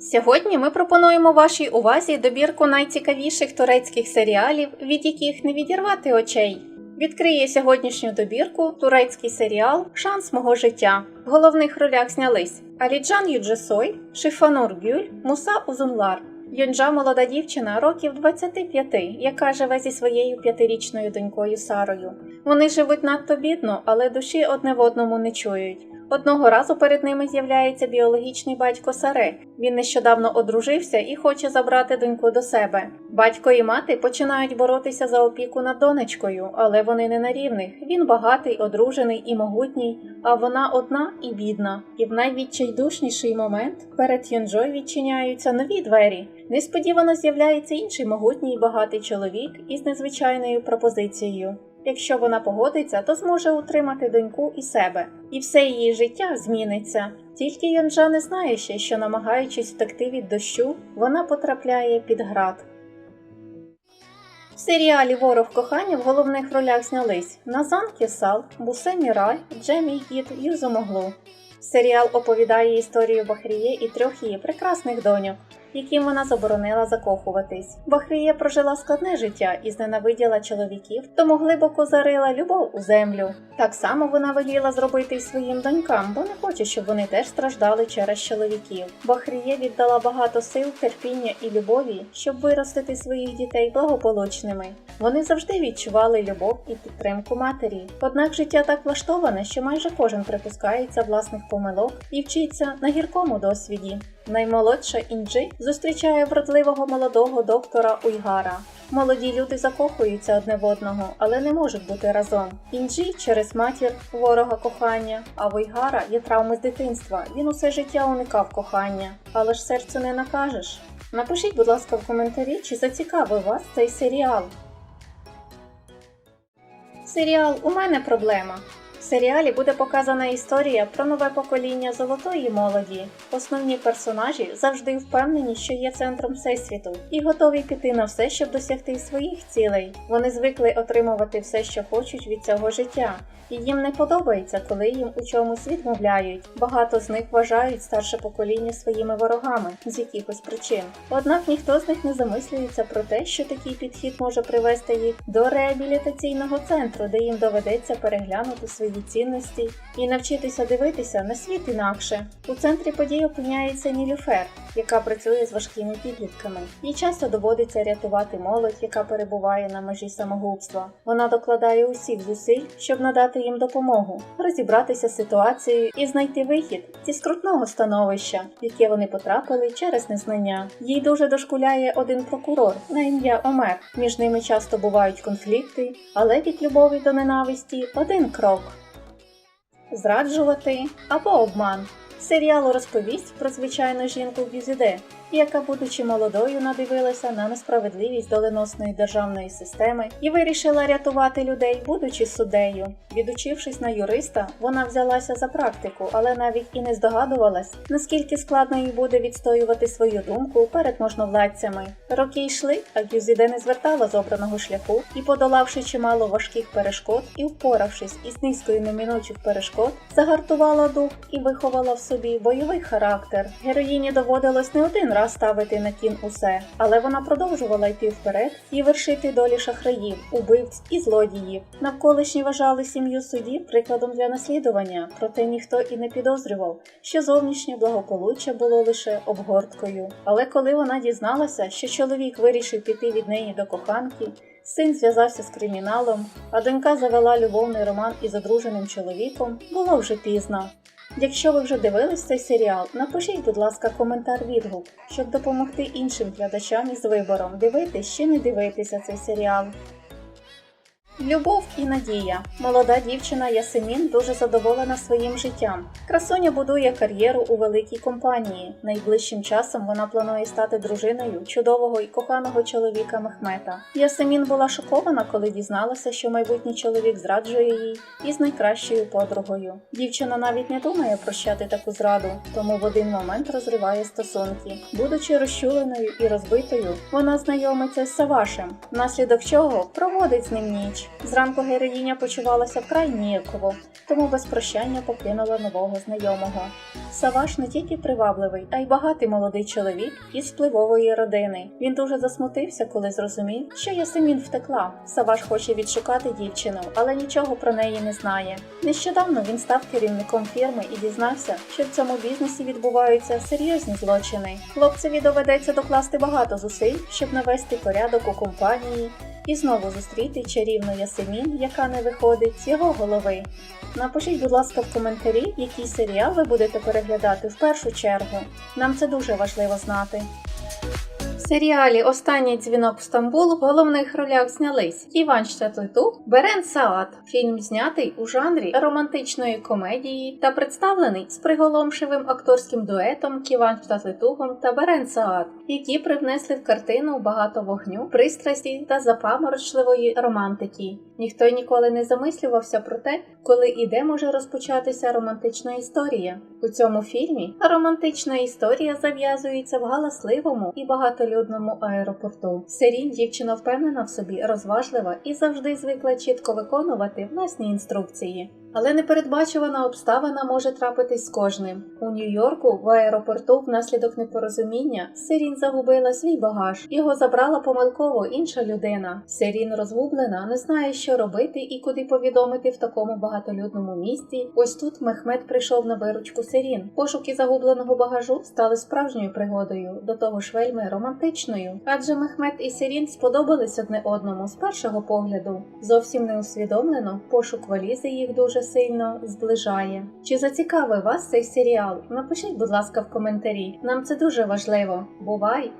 Сьогодні ми пропонуємо вашій увазі добірку найцікавіших турецьких серіалів, від яких не відірвати очей. Відкриє сьогоднішню добірку турецький серіал Шанс мого життя. В головних ролях знялись Аліджан Юджесой, Шифанур Гюль, Муса Узунлар. Юнджа молода дівчина років 25, яка живе зі своєю п'ятирічною донькою Сарою. Вони живуть надто бідно, але душі одне в одному не чують. Одного разу перед ними з'являється біологічний батько Саре. Він нещодавно одружився і хоче забрати доньку до себе. Батько і мати починають боротися за опіку над донечкою, але вони не на рівних. Він багатий, одружений і могутній, а вона одна і бідна. І в найвідчайдушніший момент перед Йонджой відчиняються нові двері. Несподівано з'являється інший могутній і багатий чоловік із незвичайною пропозицією. Якщо вона погодиться, то зможе утримати доньку і себе, і все її життя зміниться. Тільки Йонджа не знає ще, що намагаючись втекти від дощу, вона потрапляє під град. В серіалі Ворог кохання в головних ролях знялись Назан Кесал, Бусе Мірай, Джемі Гід, Юзомоглу. Серіал оповідає історію Бахріє і трьох її прекрасних доньок, яким вона заборонила закохуватись. Бахріє прожила складне життя і зненавиділа чоловіків, тому глибоко зарила любов у землю. Так само вона веліла зробити й своїм донькам, бо не хоче, щоб вони теж страждали через чоловіків. Бахріє віддала багато сил, терпіння і любові, щоб виростити своїх дітей благополучними. Вони завжди відчували любов і підтримку матері. Однак життя так влаштоване, що майже кожен припускається власних помилок і вчиться на гіркому досвіді. Наймолодша Інджи зустрічає вродливого молодого доктора Уйгара. Молоді люди закохуються одне в одного, але не можуть бути разом. Інджі через матір ворога кохання, а в Уйгара є травми з дитинства. Він усе життя уникав кохання, але ж серцю не накажеш. Напишіть, будь ласка, в коментарі, чи зацікавив вас цей серіал. Серіал У мене проблема. Серіалі буде показана історія про нове покоління золотої молоді. Основні персонажі завжди впевнені, що є центром всесвіту, і готові піти на все, щоб досягти своїх цілей. Вони звикли отримувати все, що хочуть від цього життя, і їм не подобається, коли їм у чомусь відмовляють. Багато з них вважають старше покоління своїми ворогами з якихось причин. Однак ніхто з них не замислюється про те, що такий підхід може привести їх до реабілітаційного центру, де їм доведеться переглянути свої цінності і навчитися дивитися на світ інакше. У центрі подій опиняється Нілюфер, яка працює з важкими підлітками. Їй часто доводиться рятувати молодь, яка перебуває на межі самогубства. Вона докладає усіх зусиль, щоб надати їм допомогу, розібратися з ситуацією і знайти вихід зі скрутного становища, в яке вони потрапили через незнання. Їй дуже дошкуляє один прокурор на ім'я Омер. Між ними часто бувають конфлікти, але від любові до ненависті один крок. Зраджувати або обман. Серіал розповість про звичайну жінку Гюзіде, яка, будучи молодою, надивилася на несправедливість доленосної державної системи і вирішила рятувати людей, будучи суддею. Відучившись на юриста, вона взялася за практику, але навіть і не здогадувалась, наскільки складно їй буде відстоювати свою думку перед можновладцями. Роки йшли, а Гюзіде не звертала з обраного шляху і, подолавши чимало важких перешкод і впоравшись із низкою неминучих перешкод, загартувала дух і виховала в собі бойовий характер. Героїні доводилось не один раз ставити на кін усе, але вона продовжувала йти вперед і вершити долі шахраїв, убивць і злодіїв. Навколишні вважали сім'ю судді прикладом для наслідування, проте ніхто і не підозрював, що зовнішнє благополуччя було лише обгорткою. Але коли вона дізналася, що чоловік вирішив піти від неї до коханки, Син зв'язався з криміналом, а донька завела любовний роман із одруженим чоловіком, було вже пізно. Якщо ви вже дивились цей серіал, напишіть, будь ласка, коментар відгук, щоб допомогти іншим глядачам із вибором, дивитись чи не дивитися цей серіал. Любов і надія. Молода дівчина Ясемін дуже задоволена своїм життям. Красуня будує кар'єру у великій компанії. Найближчим часом вона планує стати дружиною чудового і коханого чоловіка Мехмета. Ясемін була шокована, коли дізналася, що майбутній чоловік зраджує їй із найкращою подругою. Дівчина навіть не думає прощати таку зраду, тому в один момент розриває стосунки. Будучи розчуленою і розбитою, вона знайомиться з Савашем, внаслідок чого проводить з ним ніч. Зранку героїня почувалася вкрай ніяково, тому без прощання покинула нового знайомого. Саваш не тільки привабливий, а й багатий молодий чоловік із впливової родини. Він дуже засмутився, коли зрозумів, що Ясемін втекла. Саваш хоче відшукати дівчину, але нічого про неї не знає. Нещодавно він став керівником фірми і дізнався, що в цьому бізнесі відбуваються серйозні злочини. Хлопцеві доведеться докласти багато зусиль, щоб навести порядок у компанії і знову зустріти чарівну Ясемін, яка не виходить з його голови. Напишіть, будь ласка, в коментарі, який серіал ви будете переглядати в першу чергу. Нам це дуже важливо знати. Серіалі Останній дзвінок в Стамбул в головних ролях знялись Іван Щатлитук, Берен Саат. Фільм знятий у жанрі романтичної комедії та представлений з приголомшивим акторським дуетом Ківан Щатлитугом та Берен Саат, які привнесли в картину багато вогню, пристрасті та запаморочливої романтики. Ніхто ніколи не замислювався про те, коли і де може розпочатися романтична історія. У цьому фільмі романтична історія зав'язується в галасливому і багатолюдному аеропорту. Серін дівчина впевнена в собі, розважлива і завжди звикла чітко виконувати власні інструкції. Але непередбачувана обставина може трапитись з кожним. У Нью-Йорку в аеропорту внаслідок непорозуміння Сирін загубила свій багаж. Його забрала помилково інша людина. Сирін розгублена, не знає, що робити і куди повідомити в такому багатолюдному місті. Ось тут Мехмед прийшов на виручку Сирін. Пошуки загубленого багажу стали справжньою пригодою, до того ж вельми романтичною. Адже Мехмед і Сирін сподобались одне одному з першого погляду. Зовсім не усвідомлено, пошук валізи їх дуже сильно зближає. Чи зацікавив вас цей серіал? Напишіть, будь ласка, в коментарі. Нам це дуже важливо. Бувай!